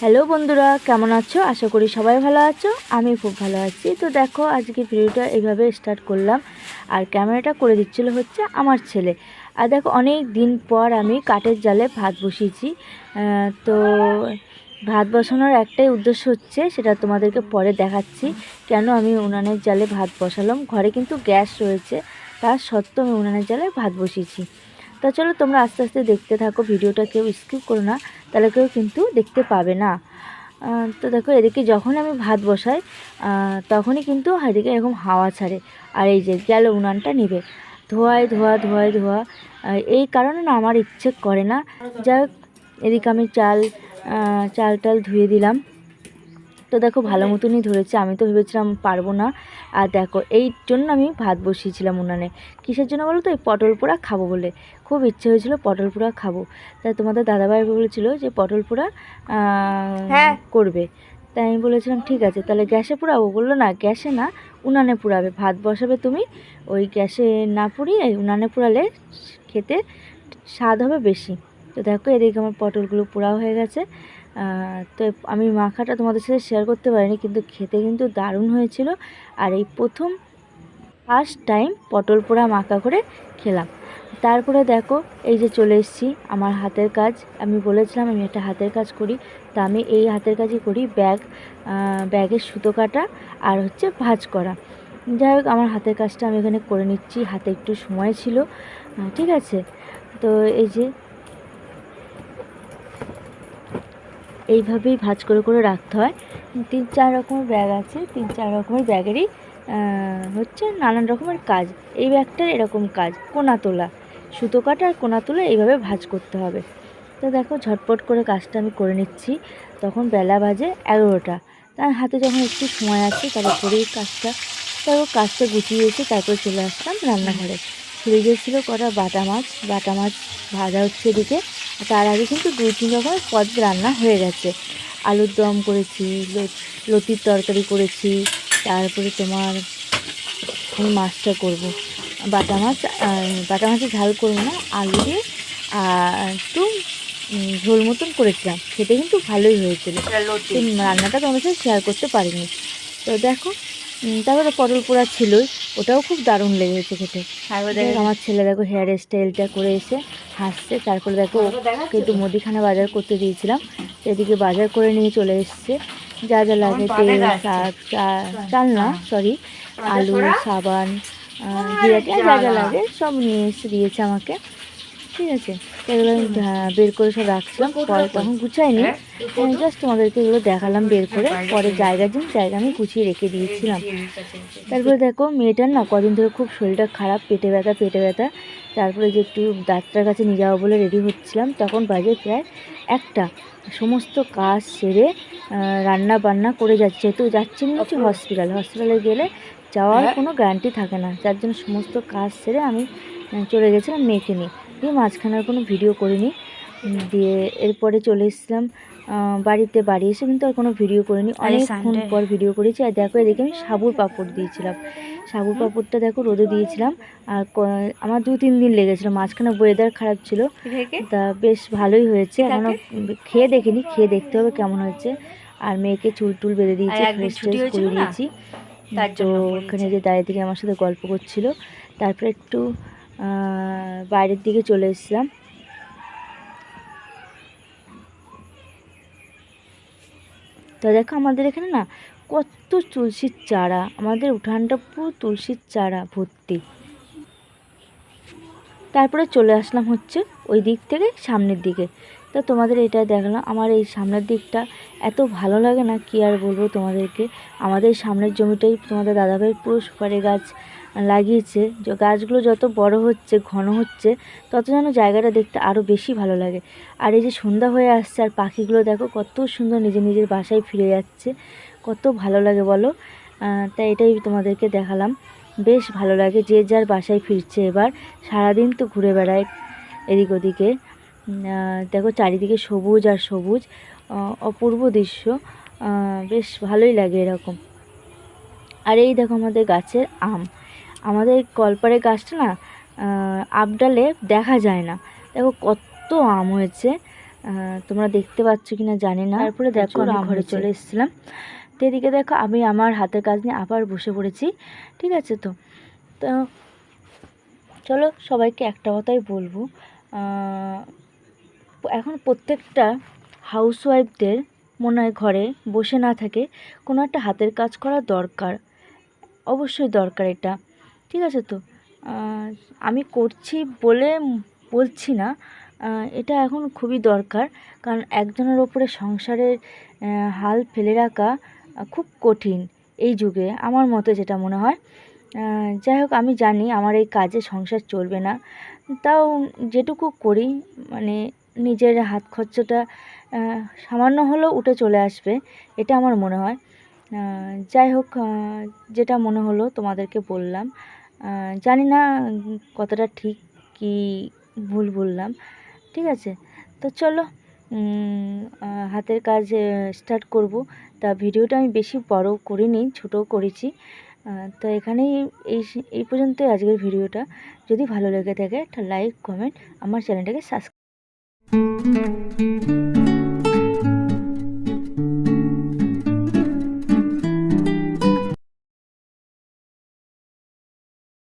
Hello বন্ধুরা, কেমন আছো? আশা করি সবাই ভালো আছো। আমি খুব ভালো আছি। তো দেখো, আজকে ভিডিওটা এইভাবে স্টার্ট করলাম। আর ক্যামেরাটা করে দিচ্ছিল হচ্ছে আমার ছেলে। আর দেখো, অনেক দিন পর আমি কাঠের জালে ভাত বসিয়েছি। তো ভাত বসানোর একটাই উদ্দেশ্য হচ্ছে, সেটা তোমাদেরকে পরে দেখাচ্ছি। কেন আমি উনানের জালে ভাত বসালাম? ঘরে কিন্তু গ্যাস রয়েছে। তার সত্ত্বেও আমি উনানের জালে ভাত বসিয়েছি। তা চলো তোমরা আস্তে আস্তে দেখতে থাকো, ভিডিওটা কেউ স্কিপ করো না, তাহলে কেউ কিন্তু দেখতে পাবে না। তো দেখো, এদিকে যখন আমি ভাত বসাই তখনই কিন্তু এদিকে এরকম হাওয়া ছাড়ে, আর এই যে গেল উনানটা নিবে। ধোয়ায় ধোয়া ধোয়ায় ধোয়া এই কারণে না আমার ইচ্ছে করে না। যাই এদিকে আমি চাল চাল টাল ধুয়ে দিলাম। তো দেখো ভালো মতনই ধরেছে আমি তো ভেবেছিলাম পারব না। আর দেখো এই জন্য আমি ভাত বসিয়েছিলাম উনানে। কিসের জন্য বলো তো? এই পটল পোড়া খাব বলে। খুব ইচ্ছে হয়েছিল পটল পোড়া খাব। তাই তোমাদের দাদাভাই বলেছিল যে পটল পোড়া হ্যাঁ। করবে। তাই আমি বলেছিলাম ঠিক আছে তাহলে গ্যাসে পোড়াবো। বলল না গ্যাসে না উনানে পোড়াবে। ভাত বসাবে তুমি ওই গ্যাসে না পুড়িয়ে উনানে পোড়ালে খেতে স্বাদ হবে বেশি। তো দেখো এদিকে আমার পটলগুলো পোড়াও হয়ে গেছে। তো আমি মাখাটা তোমাদের সাথে শেয়ার করতে পারিনি, কিন্তু খেতে কিন্তু দারুণ হয়েছিল। আর এই প্রথম ফার্স্ট টাইম পটল পোড়া মাখা করে খেলাম। তারপরে দেখো, এই যে চলে এসেছি, আমার হাতের কাজ। আমি বলেছিলাম আমি একটা হাতের কাজ করি, তা আমি এই হাতের কাজই করি, ব্যাগ ব্যাগের সুতো কাটা আর হচ্ছে ভাজ করা। যাই হোক, আমার হাতের কাজটা আমি এখানে করে নিচ্ছি, হাতে একটু সময় ছিল। ঠিক আছে? তো এই যে এইভাবেই ভাজ করে করে রাখতে হয়। তিন চার রকমের ব্যাগ আছে, তিন চার রকমের ব্যাগেরই হচ্ছে নানান রকমের কাজ। এই ব্যাগটার এরকম কাজ, কোনা তোলা। সুতো কাটা আর কোনা তোলা এইভাবে ভাজ করতে হবে। তো দেখো, ঝটপট করে কাজটা আমি করে নিচ্ছি। তখন বেলা বাজে এগারোটা। তার হাতে যখন একটু সময় আছে তারপর করেই কাজটা, তারপর কাজটা গুছিয়ে এসে তারপরে চলে আসলাম রান্নাঘরে। ফ্রিজে ছিল কটা বাটা মাছ। বাটা মাছ ভাজা হচ্ছে এদিকে। তার আগে কিন্তু দুই তিন রকমের পদ রান্না হয়ে গেছে। আলুর দম করেছি লতির তরকারি করেছি তারপরে তোমার এই মাছটা করব। বাটা মাছ বাটা মাছের ঝাল করব না আলু দিয়ে একটু ঝোল মতন করেছিলাম। সেটা কিন্তু ভালোই হয়েছিল। রান্নাটা তোমার সাথে শেয়ার করতে পারিনি। তো দেখো তারপরে পটল পোড়া ছিলই। ওটাও খুব দারুণ লেগেছে খেতে। আমার ছেলে দেখো হেয়ার স্টাইলটা করে এসে হাসছে। তারপরে দেখো একটু মুদিখানা বাজার করতে দিয়েছিলাম। এদিকে বাজার করে নিয়ে চলে এসছে। যা যা লাগে তেল শাক চা- চাল না সরি আলু সাবান যা যা লাগে সব নিয়ে এসে দিয়েছে আমাকে। ঠিক আছে। তো এগুলো আমি বের করে সব রাখছিলাম পরে তখন গুছাইনি। জাস্ট তোমাদেরকে এগুলো দেখালাম বের করে পরে জায়গা দিন জায়গা আমি গুছিয়ে রেখে দিয়েছিলাম। তারপরে দেখো মেয়েটার না কদিন ধরে খুব শরীরটা খারাপ পেটে ব্যথা পেটে ব্যথা। তারপরে যে একটু ডাক্তার কাছে নিয়ে যাব বলে রেডি হচ্ছিলাম তখন বাজে প্রায় একটা। সমস্ত কাজ সেরে রান্না বান্না করে যাচ্ছে। যেহেতু যাচ্ছি মনে হচ্ছে হসপিটাল হসপিটালে গেলে যাওয়ার কোনো গ্যারান্টি থাকে না। যার জন্য সমস্ত কাজ সেরে আমি চলে গেছিলাম মেয়েকে নিয়ে। দিয়ে মাঝখানে আর কোনো ভিডিও করিনি। দিয়ে এরপরে চলে এসেছিলাম বাড়িতে। বাড়ি এসে কিন্তু আর কোনো ভিডিও করিনি। অনেকক্ষণ। পর ভিডিও করেছি। আর দেখো এদিকে আমি সাবুর পাঁপড় দিয়েছিলাম। সাবুর পাঁপড়টা দেখো রোদে দিয়েছিলাম। আর আমার দু তিন দিন লেগেছিলো। মাঝখানে ওয়েদার খারাপ ছিল। তা বেশ ভালোই হয়েছে। এখনও খেয়ে দেখিনি। খেয়ে দেখতে হবে কেমন হয়েছে। আর মেয়েকে চুল টুল বেঁধে দিয়েছি ফ্রেশ ছুটি করে দিয়েছি। তার তো জন্য ওখানে। যে দাঁড়িয়ে থেকে আমার সাথে গল্প করছিল তারপরে একটু বাইরের দিকে চলে এসেছিলাম। তো দেখো আমাদের এখানে না কত তুলসীর চারা, আমাদের উঠানটা পুরো তুলসীর চারা ভর্তি। তারপরে চলে আসলাম হচ্ছে ওই দিক থেকে সামনের দিকে। তো তোমাদের এটা দেখলাম, আমার এই সামনের দিকটা এত ভালো লাগে না, কি আর বলব তোমাদেরকে? আমাদের সামনের জমিটাই তোমাদের দাদাভাই পুরো সুপারি গাছ লাগিয়েছে গাছগুলো যত বড় হচ্ছে, ঘন হচ্ছে, তত যেন জায়গাটা দেখতে আরও বেশি ভালো লাগে। আর এই যে সন্ধ্যা হয়ে আসছে, আর পাখিগুলো দেখো কত সুন্দর নিজের নিজের বাসায় ফিরে যাচ্ছে, কত ভালো লাগে বলো। তাই এটাই তোমাদেরকে দেখালাম। বেশ ভালো লাগে যে যার বাসায় ফিরছে এবার, সারাদিন তো ঘুরে বেড়ায় এদিক ওদিকে। দেখো চারিদিকে সবুজ আর সবুজ অপূর্ব দৃশ্য বেশ ভালোই লাগে এরকম। আর এই দেখো আমাদের গাছের আম। আমাদের কলপাড়ের গাছটা না আপডালে দেখা যায় না। দেখো কত আম হয়েছে তোমরা দেখতে পাচ্ছ কি না জানি না। তারপরে দেখো আমি ঘরে চলে এসেছিলাম। তো এদিকে দেখো আমি আমার হাতের কাজ নিয়ে আবার বসে পড়েছি। ঠিক আছে তো? তো চলো সবাইকে একটা কথাই বলব। এখন প্রত্যেকটা হাউসওয়াইফদের মনে হয় ঘরে বসে না থাকে কোনো একটা হাতের কাজ করা দরকার। অবশ্যই দরকার এটা। ঠিক আছে তো? আমি করছি বলে বলছি না। এটা এখন খুবই দরকার, কারণ একজনের ওপরে সংসারের হাল ফেলে রাখা খুব কঠিন এই যুগে, আমার মতে যেটা মনে হয়। যাই হোক, আমি জানি আমার এই কাজে সংসার চলবে না। তাও যেটুকু করি মানে নিজের হাত খরচটা সামান্য হলেও উঠে চলে আসবে, এটা আমার মনে হয়। যাই হোক যেটা মনে হলো তোমাদেরকে বললাম। জানি না কতটা ঠিক কি ভুল বললাম, ঠিক আছে? তো চলো হাতের কাজ স্টার্ট করব। তা ভিডিওটা আমি বেশি বড় করিনি ছোটো করেছি। তো এখানেই এই এই পর্যন্তই আজকের ভিডিওটা। যদি ভালো লেগে থাকে, একটা লাইক কমেন্ট আমার চ্যানেলটাকে সাবস্ক্রাইব